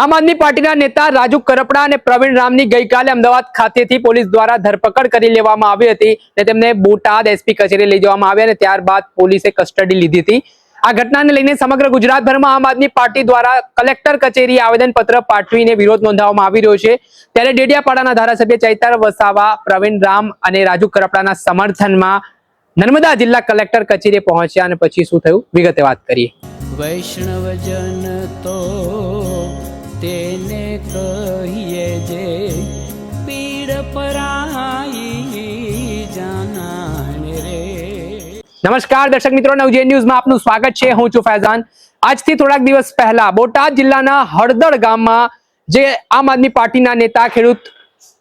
આમ આદમી પાર્ટીના નેતા રાજુ કરપડા અને પ્રવીણ રામની ગઈકાલે અમદાવાદ ખાતેથી પોલીસ દ્વારા ધરપકડ કરી લેવામાં આવી હતી અને તેમને બોટાદ એસપી કચેરી લઈ જવામાં આવ્યા અને ત્યારબાદ પોલીસે કસ્ટડી લીધી હતી. આ ઘટનાને લઈને સમગ્ર ગુજરાતભરમાં આમ આદમી પાર્ટી દ્વારા કલેક્ટર કચેરી આવેદનપત્ર પાઠવીને વિરોધ નોંધાવવામાં આવી રહ્યો છે. ત્યારે ડેડિયાપાડાના ધારાસભ્ય ચૈતર વસાવા, પ્રવીણ રામ અને રાજુ કરપડાના સમર્થનમાં નર્મદા જિલ્લા કલેક્ટર કચેરીએ પહોંચ્યા અને પછી શું થયું? વિગતે વાત કરીએ. વૈષ્ણવજન તો તેને કહીએ જે પીડ પરાઈ જાનાને રે. નમસ્કાર દર્શક મિત્રો, નવજે ન્યૂઝમાં આપનું સ્વાગત છે. હું છું ફૈઝાન. આજથી થોડાક દિવસ પહેલા બોટાદ જિલ્લાના હળદળ ગામમાં જે આમ આદમી પાર્ટીના નેતા ખેડૂત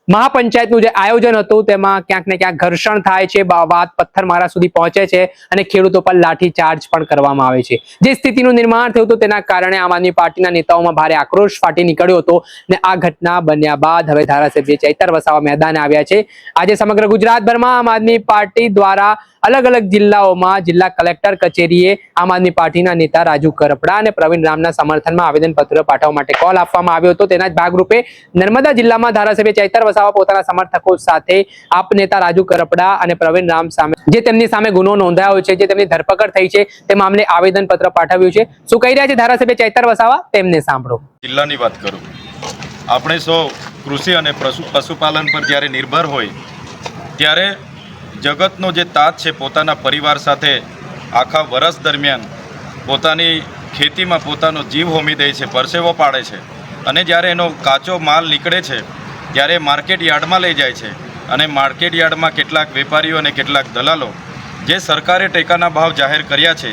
મહાપંચાયતનું જે આયોજન હતું, તેમાં ક્યાંક ને ક્યાંક ઘર્ષણ થાય છે વાત પથ્થર મારા સુધી પહોંચે છે અને ખેડૂતો પર લાઠી ચાર્જ પણ કરવામાં આવે છે. જે સ્થિતિનું નિર્માણ થયું હતું, તેના કારણે આમ આદમી પાર્ટીના નેતાઓમાં ભારે આક્રોશ ફાટી નીકળ્યો હતો અને આ ઘટના બન્યા બાદ હવે ધારાસભ્ય ચૈતર વસાવા મેદાને આવ્યા છે. આજે સમગ્ર ગુજરાતભરમાં આમ આદમી પાર્ટી દ્વારા અલગ અલગ જિલ્લાઓમાં જિલ્લા કલેક્ટર કચેરીએ આમ આદમી પાર્ટીના નેતા રાજુ કરપડા અને પ્રવીણ રામના સમર્થનમાં આવેદનપત્ર પાઠવવા માટે કોલ આપવામાં આવ્યો હતો. તેના જ ભાગરૂપે નર્મદા જિલ્લામાં ધારાસભ્ય ચૈતર વસાવા પોતાના સમર્થકો સાથે આપ નેતા રાજુ કરપડા અને પ્રવીણ રામ સામે, જે તેમની સામે ગુનો નોંધાયો છે, જે તેમની ધરપકડ થઈ છે તે મામલે આવેદનપત્ર પાઠવ્યું છે. શું કહી રહ્યા છે ધારાસભ્ય ચૈતર વસાવા? તેમને સાંભળો. જિલ્લાની વાત કરું. આપણે સૌ કૃષિ અને પશુપાલન પર જ્યારે નિર્ભર હોય, ત્યારે જગતનો જે તાત છે, પોતાના પરિવાર સાથે આખા વર્ષ દરમિયાન પોતાની ખેતીમાં પોતાનો જીવ હોમી દે છે, પરસેવો પાડે છે. અને જ્યારે એનો કાચો માલ નીકળે છે ત્યારે માર્કેટ યાર્ડમાં લઈ જાય છે અને માર્કેટ યાર્ડમાં કેટલાક વેપારીઓ અને કેટલાક દલાલો જે સરકારે ટેકાના ભાવ જાહેર કર્યા છે,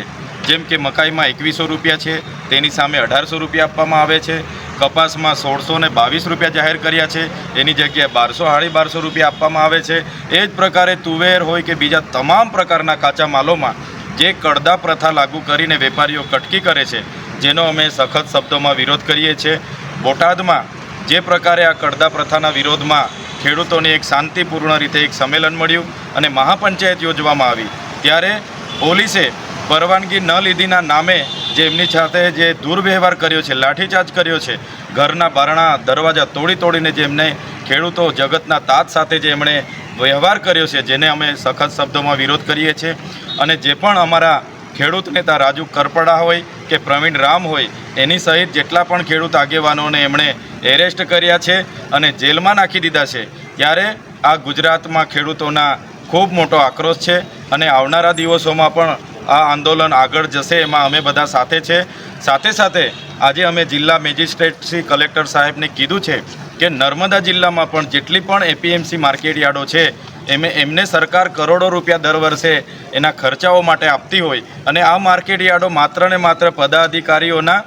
જેમ કે મકાઈમાં એકવીસો રૂપિયા છે, તેની સામે અઢારસો રૂપિયા આપવામાં આવે છે, કપાસમાં સોળસો ને બાવીસ રૂપિયા જાહેર કર્યા છે, એની જગ્યાએ બારસો સાડી બારસો રૂપિયા આપવામાં આવે છે. એ જ પ્રકારે તુવેર હોય કે બીજા તમામ પ્રકારના કાચા માલોમાં જે કડદા પ્રથા લાગુ કરીને વેપારીઓ કટકી કરે છે, જેનો અમે સખત શબ્દોમાં વિરોધ કરીએ છીએ. બોટાદમાં જે પ્રકારે આ કડદા પ્રથાના વિરોધમાં ખેડૂતોની એક શાંતિપૂર્ણ રીતે એક સંમેલન મળ્યું અને મહાપંચાયત યોજવામાં આવી. ત્યારે પોલીસે પરવાનગી ન લીધીના નામે જે એમની સાથે જે દુર્વ્યવહાર કર્યો છે, લાઠીચાર્જ કર્યો છે, ઘરના બારણા, દરવાજા તોડી તોડીને જે એમને ખેડૂતો જગતના તાત સાથે જે એમણે વ્યવહાર કર્યો છે, જેને અમે સખત શબ્દોમાં વિરોધ કરીએ છીએ. અને જે પણ અમારા ખેડૂત નેતા રાજુ કરપડા હોય કે પ્રવીણ રામ હોય, એની સહિત જેટલા પણ ખેડૂત આગેવાનોને એમણે એરેસ્ટ કર્યા છે અને જેલમાં નાખી દીધા છે, ત્યારે આ ગુજરાતમાં ખેડૂતોના ખૂબ મોટો આક્રોશ છે અને આવનારા દિવસોમાં પણ આ આંદોલન આગળ જશે, એમાં અમે બધા સાથે છે. સાથે સાથે આજે અમે જિલ્લા મેજિસ્ટ્રેટ શ્રી કલેક્ટર સાહેબને કીધું છે કે નર્મદા જિલ્લામાં પણ જેટલી પણ એપીએમસી માર્કેટ યાર્ડો છે એમે એમને સરકાર કરોડો રૂપિયા દર વર્ષે એના ખર્ચાઓ માટે આપતી હોય અને આ માર્કેટ યાર્ડો માત્ર ને માત્ર પદાધિકારીઓના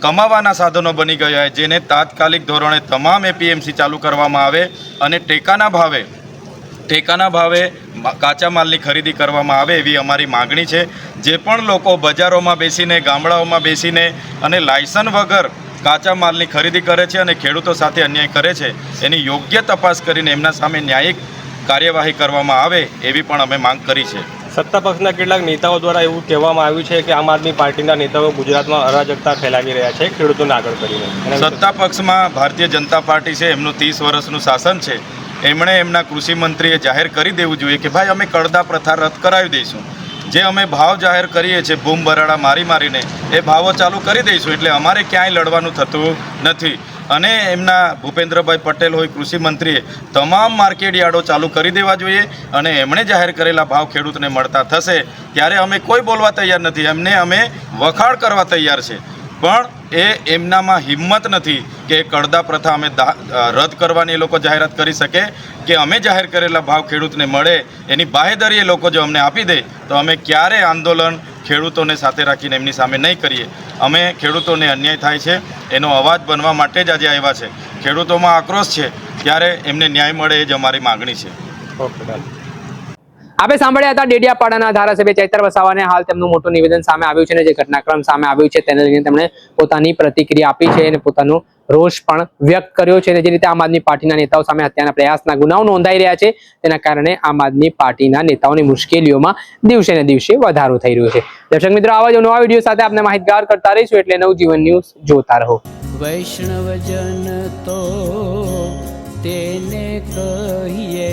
કમાવાના સાધનો બની ગયા જેને તાત્કાલિક ધોરણે તમામ એપીએમસી ચાલુ કરવામાં આવે અને ટેકાના ભાવે ટેકાના ભાવે કાચા માલની ખરીદી કરવામાં આવે એવી અમારી માગણી છે. જે પણ લોકો બજારોમાં બેસીને, ગામડાઓમાં બેસીને અને લાયસન વગર કાચા માલની ખરીદી કરે છે અને ખેડૂતો સાથે અન્યાય કરે છે, એની યોગ્ય તપાસ કરીને એમના સામે ન્યાયિક કાર્યવાહી કરવામાં આવે એવી પણ અમે માંગ કરી છે. સત્તા પક્ષના કેટલાક નેતાઓ દ્વારા એવું કહેવામાં આવ્યું છે કે આમ આદમી પાર્ટીના નેતાઓ ગુજરાતમાં અરાજકતા ફેલાવી રહ્યા છે ખેડૂતોને આગળ કરીને. સત્તા પક્ષમાં ભારતીય જનતા પાર્ટી છે એમનું ત્રીસ વર્ષનું શાસન છે. એમણે એમના કૃષિ મંત્રીએ જાહેર કરી દેવું જોઈએ કે ભાઈ અમે કડદા પ્રથા રદ કરાવી દઈશું. જે અમે ભાવ જાહેર કરીએ છીએ બૂમ બરાડા મારી મારીને એ ભાવો ચાલુ કરી દઈશું એટલે અમારે ક્યાંય લડવાનું થતું નથી. અને એમના ભૂપેન્દ્રભાઈ પટેલ હોય કૃષિમંત્રીએ તમામ માર્કેટ યાર્ડો ચાલુ કરી દેવા જોઈએ અને એમણે જાહેર કરેલા ભાવ ખેડૂતને મળતા થશે ત્યારે અમે કોઈ બોલવા તૈયાર નથી. એમને અમે વખાણ કરવા તૈયાર છે. પણ એ એમનામાં હિંમત નથી. કે કડદા પ્રથા અમે રદ કરવાની એ લોકો જાહેરાત કરી શકે કે અમે જાહેર કરેલા ભાવ ખેડૂતને મળે, એની બાહેધરી એ લોકો જો અમને આપી દે, તો અમે ક્યારે આંદોલન ખેડૂતોને સાથે રાખીને એમની સામે નહીં કરીએ. અમે ખેડૂતોને અન્યાય થાય છે, એનો અવાજ બનવા માટે જ આજે આવ્યા છે. ખેડૂતોમાં આક્રોશ છે, ત્યારે એમને ન્યાય મળે એ જ અમારી માગણી છે. ઓકે. આપણે સાંભળ્યા હતા ડેડિયાપાડાના ધારાસભ્ય ચૈતર વસાવાને હાલ તેમનું મોટું નિવેદન સામે આવ્યું છે અને જે ઘટનાક્રમ સામે આવ્યું છે તેને લઈને તેમણે પોતાની પ્રતિક્રિયા આપી છે અને પોતાનો રોષ પણ વ્યક્ત કર્યો છે. જે રીતે આમ આદમી પાર્ટીના નેતાઓ સામે હત્યાના પ્રયાસના ગુનાઓ નોંધાઈ રહ્યા છે, તેના કારણે આમ આદમી પાર્ટીના નેતાઓની મુશ્કેલીઓમાં દિવસે ને દિવસે વધારો થઈ રહ્યો છે. દર્શક મિત્રો, આવા જ નવા વીડિયો સાથે આપણે માહિતગાર કરતા રહીશું એટલે નવજીવન ન્યૂઝ જોતા રહો. વૈષ્ણવજન તો તેને કહીએ